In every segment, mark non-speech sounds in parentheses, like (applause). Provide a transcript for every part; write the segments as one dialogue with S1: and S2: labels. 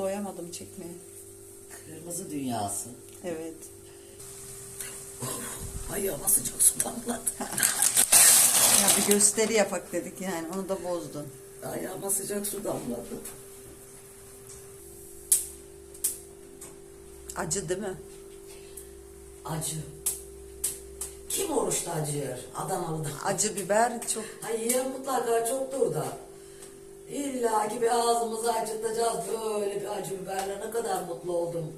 S1: Doyamadım çekmeye.
S2: Kırmızı dünyası.
S1: Evet.
S2: Ayağıma sıcak su damladı.
S1: Ya bir gösteri yapak dedik yani. Onu da bozdun.
S2: Ayağıma sıcak su damladı.
S1: Acı değil mi?
S2: Acı. Kim oruçta acıyor? Adanalı'da.
S1: Acı biber çok
S2: Hayır mutlaka çoktur da. İlla ki bir ağzımızı acıtacağız böyle bir acı biberle ne kadar mutlu oldum.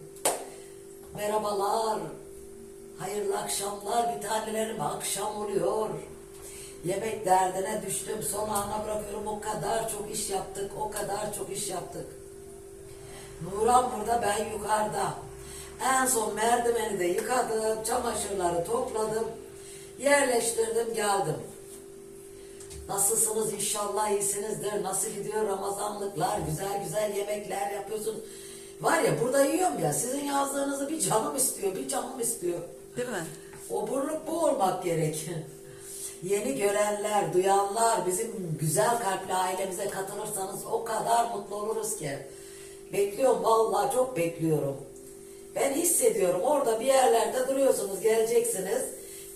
S2: Merhabalar. Hayırlı akşamlar bir tanelerim akşam oluyor. Yemek derdine düştüm son ana bırakıyorum o kadar çok iş yaptık o kadar çok iş yaptık. Nuran burada ben yukarıda. En son merdiveni de yıkadım, çamaşırları topladım, yerleştirdim geldim. Nasılsınız inşallah iyisinizdir. Nasıl gidiyor Ramazanlıklar? Güzel güzel yemekler yapıyorsun. Var ya burada yiyorum ya sizin yazdığınızı bir canım istiyor, bir canım istiyor.
S1: değil mi?
S2: Oburluk bu olmak gerek. Yeni görenler, duyanlar, bizim güzel kalpli ailemize katılırsanız o kadar mutlu oluruz ki. Bekliyorum vallahi çok bekliyorum. Ben hissediyorum orada bir yerlerde duruyorsunuz geleceksiniz.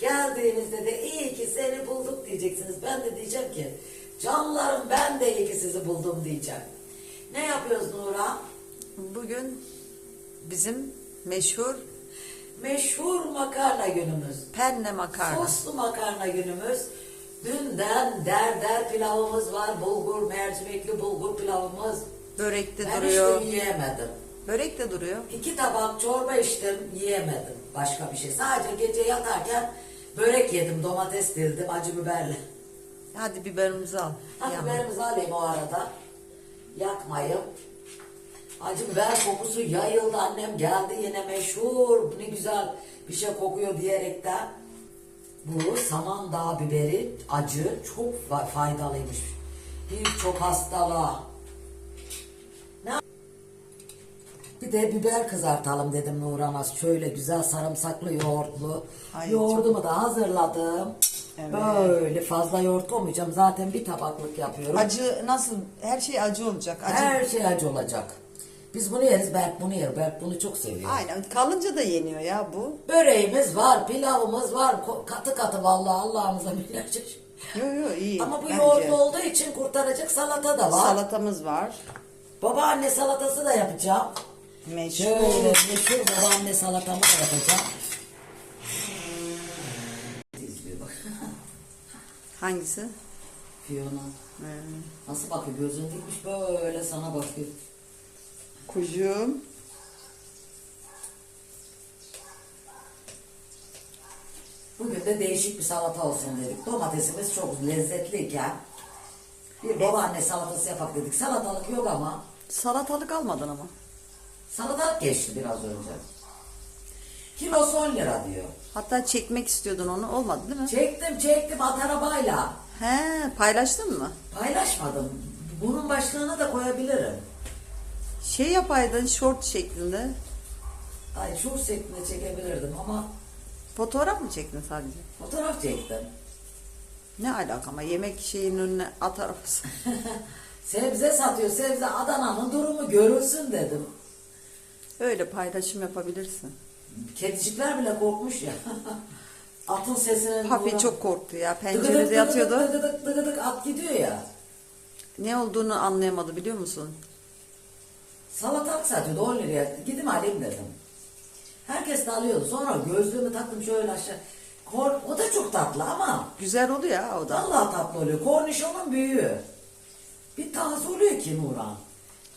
S2: Geldiğinizde de iyi ki seni bulduk diyeceksiniz. Ben de diyeceğim ki canlarım ben de iyi ki sizi buldum diyeceğim. Ne yapıyoruz Nurhan?
S1: Bugün bizim meşhur
S2: Meşhur makarna günümüz.
S1: penne makarna.
S2: Soslu makarna günümüz. Dünden derder pilavımız var. Bulgur, mercimekli bulgur pilavımız.
S1: Börek de
S2: ben
S1: duruyor.
S2: içtim yiyemedim.
S1: Börek de duruyor.
S2: İki tabak çorba içtim yiyemedim. Başka bir şey. Sadece gece yatarken börek yedim. Domates dildim acı biberle.
S1: Hadi biberimizi al.
S2: Hadi
S1: Yanına.
S2: biberimizi alayım o arada. Yakmayın. Acı biber kokusu yayıldı. Annem geldi yine meşhur. Ne güzel bir şey kokuyor diyerekten. Bu samandağ biberi acı çok fa- faydalıymış. Birçok hastalığa. Bir de biber kızartalım dedim Nurhan'a. Şöyle güzel sarımsaklı yoğurtlu.
S1: Ay,
S2: Yoğurdumu da hazırladım.
S1: Evet.
S2: Böyle fazla yoğurt koymayacağım. Zaten bir tabaklık yapıyorum.
S1: Acı nasıl? Her şey acı olacak. Acı.
S2: Her şey acı olacak. Biz bunu yeriz, Berk bunu yer. Berk bunu çok seviyor.
S1: Aynen. Kalınca da yeniyor ya bu.
S2: Böreğimiz var, pilavımız var. Ko- Katı katı vallahi Allah'ımıza binlerce. şey.
S1: Yo yo iyi.
S2: Ama bu
S1: bence.
S2: yoğurtlu olduğu için kurtaracak salata da var.
S1: Salatamız var.
S2: Babaanne salatası da yapacağım.
S1: Meşhur.
S2: Şöyle meşhur babaanne salatamı da yapacağım. (laughs)
S1: Hangisi?
S2: Fiona.
S1: Hmm.
S2: Nasıl bakıyor? Gözünü dikmiş böyle sana bakıyor.
S1: Kuyum.
S2: Bugün de değişik bir salata olsun dedik. Domatesimiz çok lezzetliyken bir babaanne salatası yapak dedik. Salatalık yok ama
S1: Salatalık almadın ama.
S2: Salatalık geçti biraz önce. Kilosu 10 lira diyor.
S1: Hatta çekmek istiyordun onu. Olmadı değil mi?
S2: Çektim çektim at arabayla.
S1: He, paylaştın mı?
S2: Paylaşmadım. Bunun başlığını da koyabilirim.
S1: Şey yapaydın short şeklinde.
S2: Ay şu şeklinde çekebilirdim ama
S1: Fotoğraf mı çektin sadece?
S2: fotoğraf çektim.
S1: Ne alaka ama yemek şeyin önüne atar mısın? (laughs)
S2: Sebze satıyor. Sebze Adana'nın durumu görülsün dedim.
S1: Öyle paylaşım yapabilirsin.
S2: Kedicikler bile korkmuş ya. (laughs) Atın sesinin...
S1: Papi
S2: bulan-
S1: çok korktu ya.
S2: Dıgıdık,
S1: Pencerede
S2: dıgıdık,
S1: yatıyordu.
S2: Dıgıdık dıgıdık at gidiyor ya.
S1: Ne olduğunu anlayamadı biliyor musun?
S2: Salatalık satıyordu 10 liraya. Gidin alayım dedim. Herkes de alıyordu. Sonra gözlüğümü taktım şöyle aşağı. Kor, o da çok tatlı ama
S1: Güzel oluyor ya o da.
S2: vallahi tatlı oluyor. Kornişonun büyüğü. Bir taze oluyor ki Nurhan.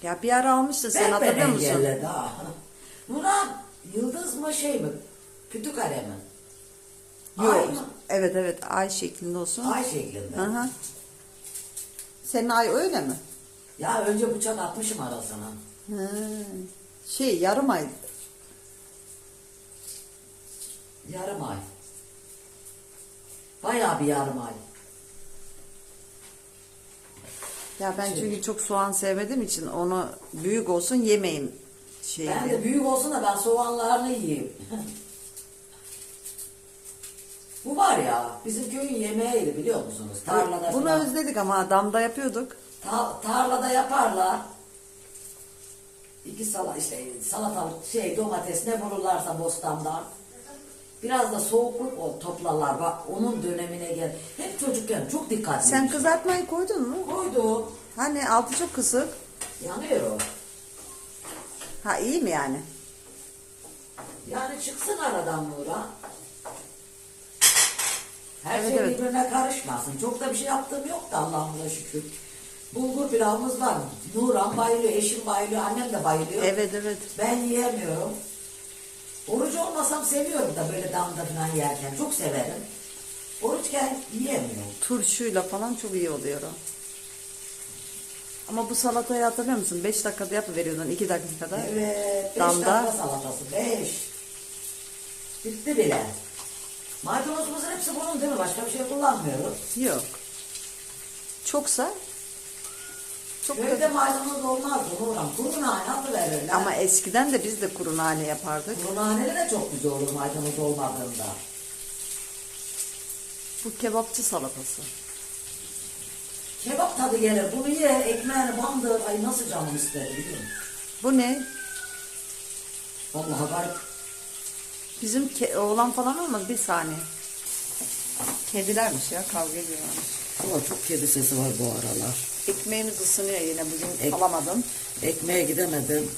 S1: Ya bir ara almıştın sen
S2: Ben
S1: hatırlıyor musun?
S2: engelledi ha. Nurhan yıldız mı şey mi? Kütük kare mi?
S1: Yok.
S2: Ay mı?
S1: Evet evet ay şeklinde olsun.
S2: Ay şeklinde.
S1: Hı hı. Senin ay öyle mi?
S2: Ya önce bıçak atmışım arasına.
S1: Hı. Şey yarım ay.
S2: Yarım ay. Bayağı bir yarım ay.
S1: Ya ben
S2: Şey-
S1: çünkü çok soğan sevmediğim için onu büyük olsun yemeyim şeydi.
S2: Ben de büyük olsun da ben soğanlarını yiyeyim. (laughs) Bu var ya bizim köyün yemeğiydi biliyor musunuz? Tarlada
S1: Bunu
S2: falan.
S1: özledik ama damda yapıyorduk.
S2: Ta- tarlada yaparlar. iki salat işte salatalık şey domates ne bulurlarsa bostandan. Biraz da soğukluk ol toplarlar bak onun dönemine gel. Hep çocukken çok dikkatli.
S1: Sen kızartmayı koydun mu?
S2: koydu.
S1: Hani altı çok kısık.
S2: Yanıyor o.
S1: Ha iyi mi yani?
S2: Yani çıksın aradan Nura. Her
S1: Evet,
S2: şey
S1: evet.
S2: birbirine karışmasın. Çok da bir şey yaptığım yok da Allah'ımla şükür. Bulgur pilavımız var. Nuran bayılıyor, eşim bayılıyor, annem de bayılıyor.
S1: Evet evet.
S2: Ben yiyemiyorum. Orucu olmasam seviyorum da böyle damda falan yerken. Çok severim. Oruçken yiyemiyorum.
S1: Turşuyla falan çok iyi oluyor o. Ama bu salatayı hatırlıyor musun? 5 dakikada yapıveriyordun 2 dakikada.
S2: Evet. Beş
S1: Damda.
S2: dakika salatası. Beş. Bitti bile. Maydanozumuzun hepsi bunun değil mi? Başka bir şey kullanmıyoruz.
S1: Yok. Çoksa çok
S2: Köyde maydanoz olmaz Nurhan. Kuru nane atıverirler.
S1: Ama eskiden de biz de kuru nane yapardık.
S2: Kuru naneleri de çok güzel olur maydanoz olmadığında.
S1: Bu kebapçı salatası.
S2: Kebap tadı gelir. Bunu ye, ekmeğini bandır. Ay nasıl canım ister biliyor musun?
S1: Bu ne?
S2: Vallahi garip.
S1: Bizim ke- oğlan falan olmaz bir saniye. Kedilermiş ya kavga ediyorlarmış.
S2: Ama çok kedi sesi var bu aralar.
S1: Ekmeğimiz ısınıyor yine bugün
S2: Ek-
S1: alamadım.
S2: Ekmeğe gidemedim.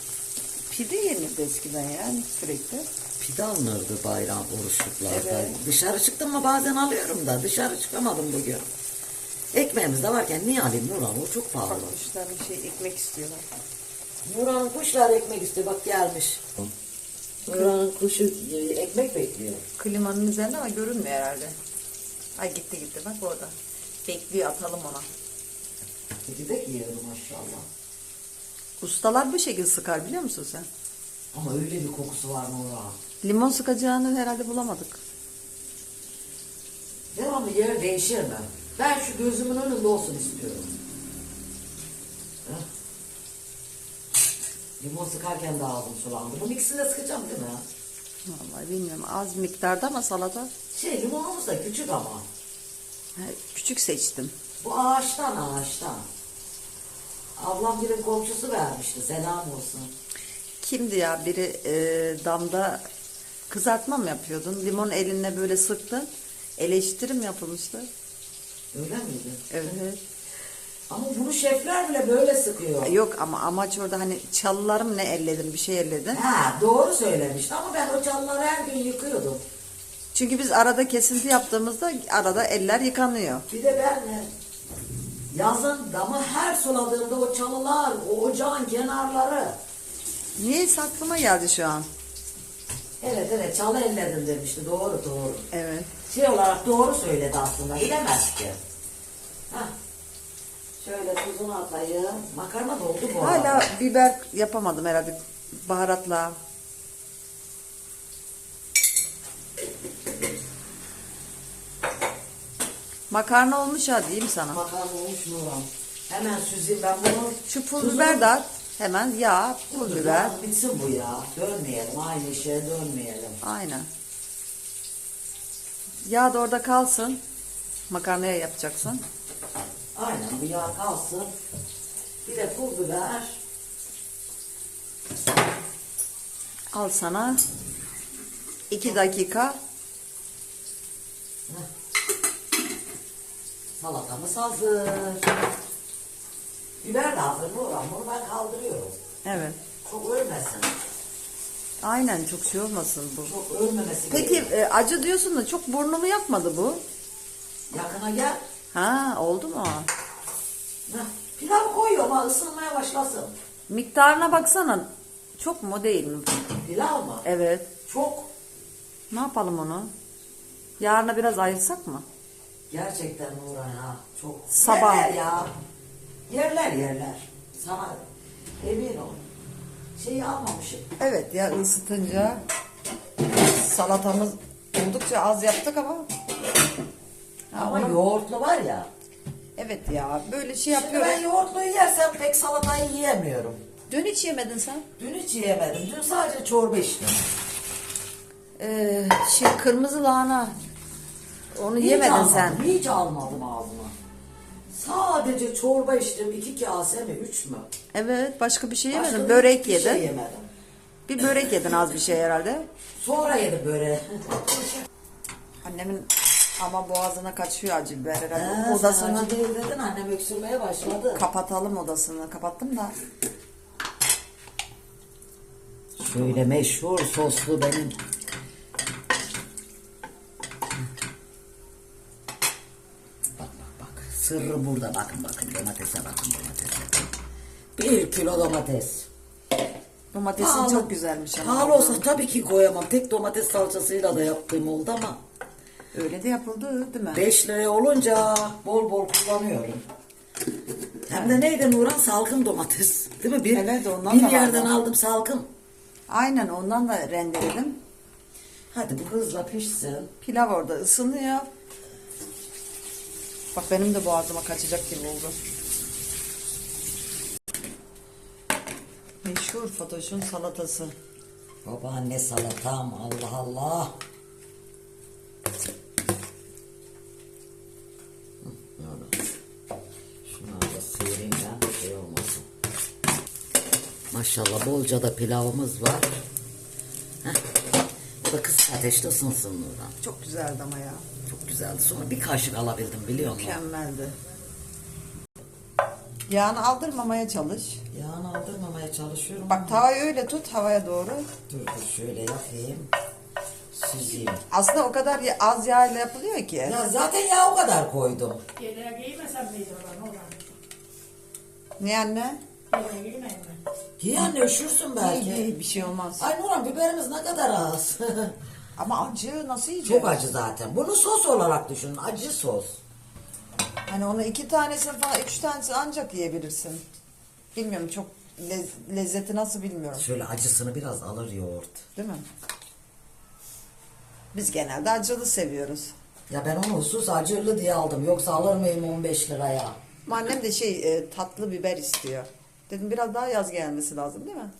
S1: Pide yenirdi eskiden yani sürekli.
S2: Pide alınırdı bayram oruçluklarda.
S1: Evet.
S2: Dışarı çıktım mı bazen alıyorum da dışarı çıkamadım bugün. Ekmeğimiz de varken niye alayım Nurhan? O çok pahalı.
S1: Bakmışlar bir şey ekmek istiyorlar.
S2: Nurhan'ın kuşlar ekmek istiyor. Bak gelmiş. Nurhan'ın kuşu ekmek bekliyor.
S1: Klimanın üzerinde ama görünmüyor herhalde. Ay gitti gitti bak orada. Bekliyor atalım ona.
S2: Gidek yiyelim maşallah.
S1: Ustalar bu şekilde sıkar biliyor musun sen?
S2: Ama öyle bir kokusu var Nurhan.
S1: Limon sıkacağını herhalde bulamadık.
S2: Devamlı yer değişir mi? Ben şu gözümün önünde olsun istiyorum. Heh. Limon sıkarken de ağzım sulandı. Bunun ikisini de sıkacağım değil mi?
S1: Vallahi bilmiyorum az miktarda ama salata
S2: Şey limonumuz da küçük ama.
S1: ha, küçük seçtim.
S2: Bu ağaçtan ağaçtan. Ablam bir komşusu vermişti. Selam olsun.
S1: Kimdi ya biri e, damda kızartma mı yapıyordun? Limon eline böyle sıktın. Eleştirim yapılmıştı.
S2: Öyle miydi?
S1: Evet.
S2: Ama bunu şefler bile böyle sıkıyor.
S1: Yok ama amaç orada hani çalılarım ne elledin bir şey elledin.
S2: Ha doğru söylemişti ama ben o çalıları her gün yıkıyordum.
S1: Çünkü biz arada kesinti yaptığımızda arada eller yıkanıyor.
S2: Bir de ben yazın damı her suladığımda o çalılar, o ocağın kenarları.
S1: Niyeyse aklıma geldi şu an.
S2: Evet evet çalı elledim demişti. Doğru doğru.
S1: Evet.
S2: Şey olarak doğru söyledi aslında. Bilemez ki. Hah. Şöyle tuzunu atayım. Makarna da oldu bu
S1: Hala
S2: arada.
S1: biber yapamadım herhalde baharatla. Makarna olmuş ha diyeyim sana.
S2: Makarna olmuş Nurhan. Hemen süzeyim ben bunu.
S1: Şu pul
S2: Tuzunu-
S1: biber de at. Hemen yağ, pul
S2: Dur,
S1: biber.
S2: Bitsin bu ya. Dönmeyelim. Aynı şeye dönmeyelim.
S1: Aynen. Yağ da orada kalsın. Makarnaya yapacaksın.
S2: Aynen bu yağ kalsın. Bir de pul biber.
S1: Al sana. 2 dakika.
S2: Salatamız hazır. Biber de hazır Nurhan. Bunu ben kaldırıyorum.
S1: Evet.
S2: Çok ölmesin.
S1: Aynen çok şey olmasın bu.
S2: Çok ölmemesi
S1: Peki
S2: gerekiyor.
S1: e, acı diyorsun da çok burnumu yakmadı bu.
S2: Yakına gel.
S1: Ha oldu mu?
S2: Heh, Pilav koyuyorum ha ısınmaya başlasın.
S1: Miktarına baksana. Çok mu değil mi?
S2: Pilav mı?
S1: Evet.
S2: Çok.
S1: Ne yapalım onu? Yarına biraz ayırsak mı?
S2: Gerçekten Nurhan ha. Çok.
S1: Sabah.
S2: Yerler ya. Yerler yerler. Sana emin ol. Şeyi almamışım.
S1: Evet ya ısıtınca salatamız oldukça az yaptık ama. Ha,
S2: Ama
S1: onu-
S2: yoğurtlu var ya.
S1: Evet ya böyle şey
S2: Şimdi
S1: yapıyoruz.
S2: ben yoğurtluyu yersem pek salatayı yiyemiyorum.
S1: Dün hiç yemedin sen.
S2: Dün hiç yiyemedim. Dün sadece çorba içtim.
S1: Ee, şey kırmızı lahana. Onu
S2: Hiç
S1: yemedin
S2: almadım,
S1: sen.
S2: Hiç almadım ağzıma. Sadece çorba içtim. iki kase mi? Üç mü?
S1: Evet başka bir şey
S2: Başka
S1: yemedin. Börek
S2: hiçbir
S1: yedin.
S2: Şey yemedim.
S1: Bir börek yedin az bir şey herhalde.
S2: Sonra yedim böyle.
S1: Annemin ama boğazına kaçıyor acı biber herhalde.
S2: Ha,
S1: odasını
S2: değil dedin annem öksürmeye başladı.
S1: kapatalım odasını. Kapattım da.
S2: Şöyle meşhur soslu benim. Bak bak bak. Sırrı burada. Bakın bakın domatese bakın domatese. Bir kilo domates.
S1: Domatesin
S2: Pahalı-
S1: çok güzelmiş ama.
S2: Pahalı olsa tabii ki koyamam. Tek domates salçasıyla da yaptığım oldu ama
S1: Öyle de yapıldı değil mi?
S2: 5 liraya olunca bol bol kullanıyorum. Hem de neydi Nurhan? Salkım domates. Değil mi? Bir,
S1: Evet, ondan
S2: bir
S1: da
S2: yerden
S1: vardı.
S2: aldım salkım.
S1: Aynen ondan da rendeledim.
S2: Hadi bu hızla pişsin.
S1: Pilav orada ısınıyor. Bak benim de boğazıma kaçacak gibi oldu. Meşhur Fatoş'un salatası.
S2: Babaanne salatam Allah Allah. Şey. Maşallah bolca da pilavımız var. Heh. Da kısık ateşte ısınsın Nurhan.
S1: Çok güzeldi ama ya.
S2: Çok güzeldi. Sonra bir kaşık alabildim biliyor musun?
S1: Mükemmeldi. Yağını aldırmamaya çalış.
S2: Yağını aldırmamaya çalışıyorum.
S1: Bak tavayı öyle tut havaya doğru.
S2: Dur dur şöyle yapayım. Süzeyim.
S1: Aslında o kadar ya- az yağ ile yapılıyor ki.
S2: Ya zaten yağ o kadar koydum.
S3: Yeleğe giymesem miydi oradan oradan?
S1: Ne anne?
S3: Yeleğe giymeyeyim mi?
S2: Giy anne üşürsün belki.
S1: İyi, iyi, bir şey olmaz.
S2: Ay Nurhan biberimiz ne kadar az. (laughs)
S1: Ama acı nasıl yiyeceğiz?
S2: Çok acı zaten. Bunu sos olarak düşünün. Acı sos.
S1: Hani onu iki tanesini falan, üç tanesi ancak yiyebilirsin. Bilmiyorum çok lez- lezzeti nasıl bilmiyorum.
S2: Şöyle acısını biraz alır yoğurt.
S1: Değil mi? Biz genelde acılı seviyoruz.
S2: Ya ben onu husus acılı diye aldım. Yoksa alır mıyım 15 liraya?
S1: Ama annem de şey e, tatlı biber istiyor. Dedim biraz daha yaz gelmesi lazım değil mi?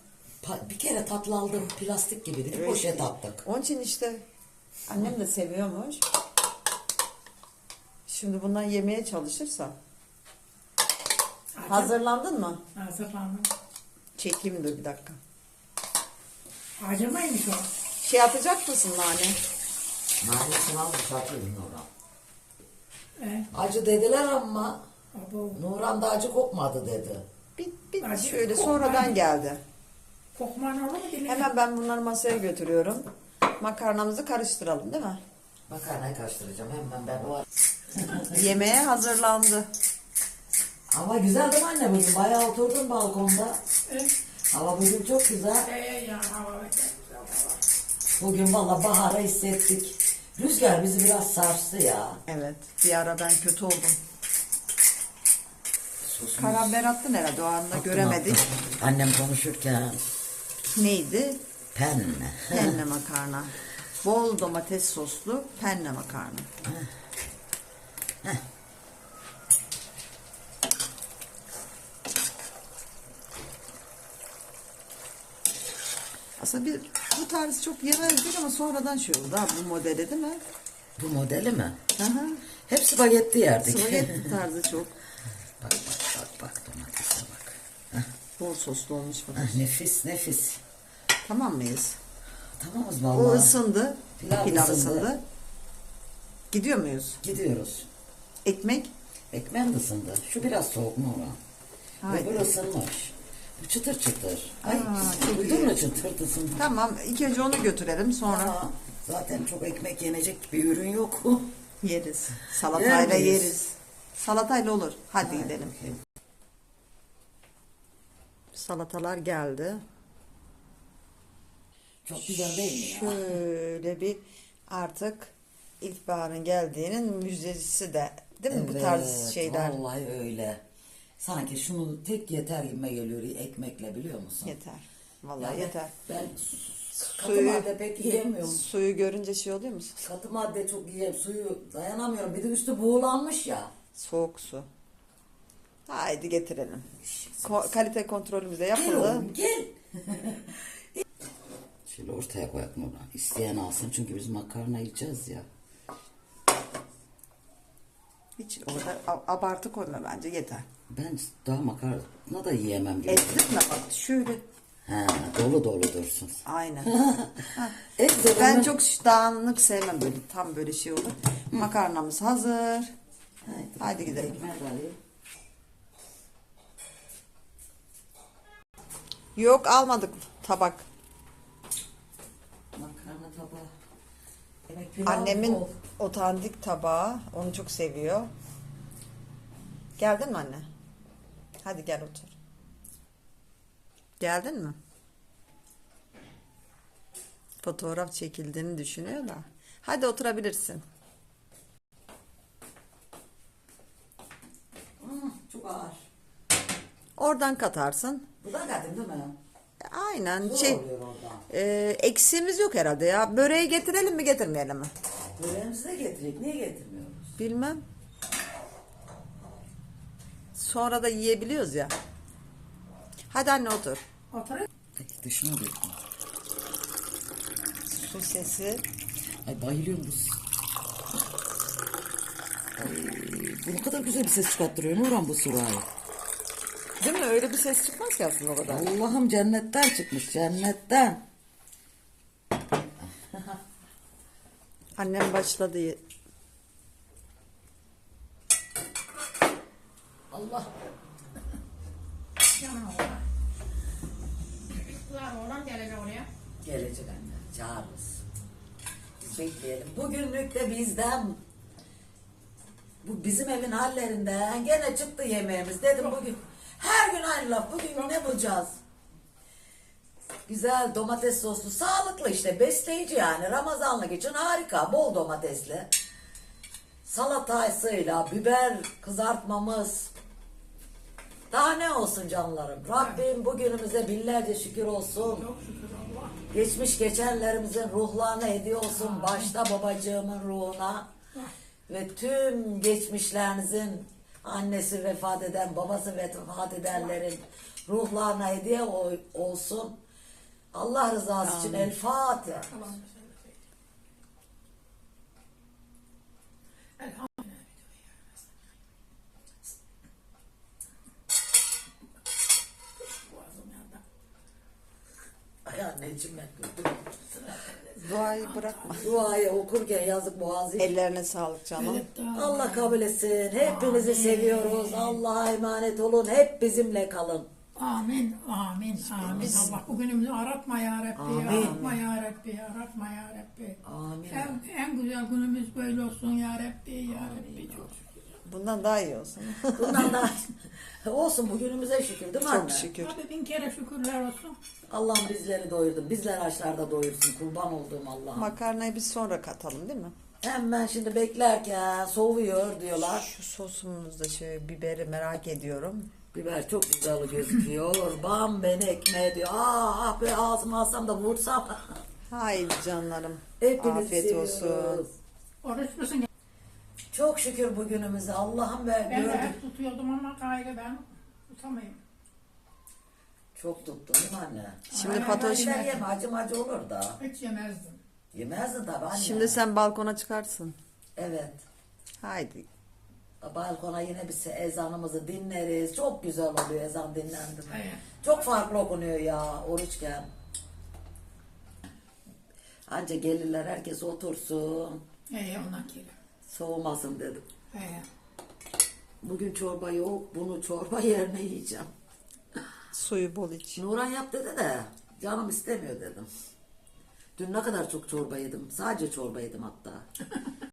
S2: Pa- Bir kere tatlı aldım. Plastik gibiydi. Bir poşet attık.
S1: Onun için işte annem de seviyormuş. Şimdi bundan yemeye çalışırsa. Hazırlandın mı?
S3: Hazırlandım.
S1: Çekeyim dur bir dakika.
S3: Acı mıymış o?
S1: Şey atacak mısın nane?
S2: Nanesini almış atayım Nurhan.
S3: E,
S2: Acı dediler ama
S3: abo.
S2: Nurhan da acı kokmadı dedi.
S1: Bir,
S3: Acı
S1: şöyle
S3: kokmadı.
S1: sonradan geldi.
S3: Kokman olur mu dilim?
S1: Hemen ben bunları masaya götürüyorum. Makarnamızı karıştıralım değil mi?
S2: Makarnayı karıştıracağım hemen ben o
S1: Yemeğe hazırlandı.
S2: Ama güzel değil mi anne bugün? Bayağı oturdum balkonda.
S3: E,
S2: Hava bugün çok güzel.
S3: e, ya hava.
S2: Bugün valla baharı hissettik. Rüzgar bizi biraz sarstı ya.
S1: Evet. Bir ara ben kötü oldum.
S2: Susmuş.
S1: Karabiber attın herhalde o anda göremedik.
S2: Annem konuşurken
S1: Neydi?
S2: penne.
S1: Penne makarna. Bol domates soslu penne makarna. Aslında bir bu tarz çok yemezdik ama sonradan şey oldu ha bu modeli değil mi?
S2: Bu modeli mi?
S1: Aha.
S2: Hep spagetti yerdik.
S1: Spagetti (laughs) tarzı çok.
S2: bak.
S1: Bol soslu olmuş falan.
S2: Ah, nefis nefis.
S1: Tamam mıyız?
S2: Tamamız
S1: O
S2: vallahi.
S1: ısındı.
S2: Pilav
S1: Pilav,
S2: ısındı.
S1: ısındı. Gidiyor muyuz?
S2: Gidiyoruz.
S1: Ekmek?
S2: Ekmeğim de ısındı. Şu biraz soğuk mu?
S1: Hayır.
S2: Öbür ısınmış. Bu çıtır çıtır. Ay,
S1: Aa,
S2: duydun mu çıtır ısındı?
S1: Tamam. İlk önce onu götürelim sonra
S2: Aa, zaten çok ekmek yenecek bir ürün yok.
S1: yeriz. (laughs) Salatayla yeriz. Salatayla olur. Hadi gidelim.
S2: Bakayım.
S1: Salatalar geldi.
S2: Çok güzel değil mi ya?
S1: Şöyle bir artık ilkbaharın geldiğinin müjdecisi de değil mi bu
S2: Evet,
S1: tarz şeyler?
S2: Vallahi öyle. Sanki şunu tek yeter gibime geliyor ekmekle biliyor musun?
S1: Yeter. Vallahi
S2: Yani
S1: yeter.
S2: Ben katı
S1: Suyu-
S2: madde pek yiyemiyorum.
S1: Suyu görünce şey oluyor musun?
S2: Katı madde çok yiyem, suyu dayanamıyorum. Bir de üstü buğulanmış ya.
S1: Soğuk su. Haydi getirelim. Ko- kalite kontrolümüz de
S2: Gel
S1: yapıldı.
S2: oğlum gel. (laughs) Şöyle ortaya koyak mı oradan? İsteyen alsın çünkü biz makarna yiyeceğiz ya.
S1: Hiç o kadar a- abartı koyma bence yeter.
S2: Ben daha makarna da yiyemem gibi.
S1: Ettirme bak şöyle.
S2: He, dolu dolu dursun.
S1: Aynen. (laughs)
S2: Et
S1: ben çok dağınık sevmem böyle tam böyle şey olur. Makarnamız hazır.
S2: Haydi,
S1: Haydi gidelim.
S2: ekmeği de alayım.
S1: Yok almadık tabak.
S2: Makarna tabağı. Pilav
S1: Annemin
S2: bol.
S1: otantik tabağı. Onu çok seviyor. Geldin mi anne? Hadi gel otur. Geldin mi? Fotoğraf çekildiğini düşünüyor da. Hadi oturabilirsin.
S2: Hmm, çok ağır.
S1: Oradan katarsın.
S2: Bu da kadın değil mi?
S1: Aynen.
S2: Zor
S1: Şey,
S2: oluyor orada.
S1: e, eksiğimiz yok herhalde ya. Böreği getirelim mi getirmeyelim mi?
S2: Böreğimizi de getirdik. Niye getirmiyoruz?
S1: Bilmem. Sonra da yiyebiliyoruz ya. Hadi anne otur.
S3: Oturayım.
S2: Peki dışına dökme.
S1: Su sesi.
S2: Ay bayılıyorum bu. Ay, bu ne kadar güzel bir ses çıkarttırıyor Nurhan bu surayı.
S1: Değil mi? Öyle bir ses çıkmaz ki aslında o kadar.
S2: Allah'ım cennetten çıkmış cennetten. (laughs)
S1: Annem başladı.
S2: Allah.
S3: Kızlar oğlan gelecek oraya.
S2: Gelecek anne çağırırız. Biz bekleyelim. Bugünlük de bizden bu bizim evin hallerinden gene çıktı yemeğimiz. Dedim bugün her gün aynı laf. Bugün ne bulacağız? Güzel domates soslu sağlıklı işte besleyici yani Ramazanlık için harika bol domatesli. Salatasıyla biber kızartmamız. Daha ne olsun canlarım. Rabbim bugünümüze binlerce şükür olsun.
S3: Çok şükür Allah.
S2: Geçmiş geçenlerimizin ruhlarına hediye olsun. Başta babacığımın ruhuna ve tüm geçmişlerinizin annesi vefat eden, babası vefat edenlerin ruhlarına hediye ol- olsun. Allah rızası için El Fatiha.
S3: Tamam.
S2: Ay anneciğim ben.
S1: Duayı bırakma.
S2: Duayı okurken yazık boğazı.
S1: Ellerine sağlık canım.
S2: Allah kabul etsin. Hepinizi seviyoruz. Allah'a emanet olun. Hep bizimle kalın.
S3: Amin, amin, amin. Allah bugünümüzü aratma ya Rabbi,
S2: Amin.
S3: aratma ya Rabbi, aratma ya Rabbi.
S2: Amin.
S3: En, en güzel günümüz böyle olsun ya Rabbi, ya Rabbi. Çok şükür.
S1: Bundan daha iyi olsun.
S2: Bundan (laughs) da olsun bugünümüze şükür değil mi anne?
S1: Çok şükür.
S3: Hadi bin kere şükürler olsun.
S2: Allah'ım bizleri doyurdun. Bizler açlarda doyursun. Kurban olduğum Allah'ım.
S1: Makarnayı biz sonra katalım değil mi?
S2: Hemen şimdi beklerken soğuyor diyorlar.
S1: Şu sosumuzda şöyle biberi merak ediyorum.
S2: Biber çok güzel gözüküyor. (laughs) Bam beni ekmeğe diyor. Ah, ah be ağzıma alsam da vursam.
S1: Haydi canlarım.
S2: Hepinizi
S1: Afiyet
S2: seviyoruz.
S1: olsun.
S3: Oruç musun?
S2: Çok şükür bugünümüze. Allah'ım be
S3: Ben de
S2: gördüm.
S3: hep tutuyordum ama gayrı ben tutamayayım.
S2: Çok tuttun değil mi anne?
S1: Şimdi
S3: Aynen,
S1: Fatoş,
S2: Biber yeme acı acı olur da.
S3: Hiç yemezdim.
S2: Yemezdin tabii anne.
S1: şimdi sen balkona çıkarsın.
S2: Evet.
S1: Haydi.
S2: Balkona yine bir se- ezanımızı dinleriz. Çok güzel oluyor ezan dinlendi mi?
S3: Evet.
S2: Çok farklı okunuyor ya oruçken. Anca gelirler herkes otursun.
S3: Ee, ona kere.
S2: Soğumasın dedim.
S3: Ee,
S2: Bugün çorba yok. Bunu çorba (laughs) yerine yiyeceğim.
S1: Suyu bol iç.
S2: Nuran yap dedi de canım istemiyor dedim. Dün ne kadar çok çorba yedim. Sadece çorba yedim hatta. (laughs)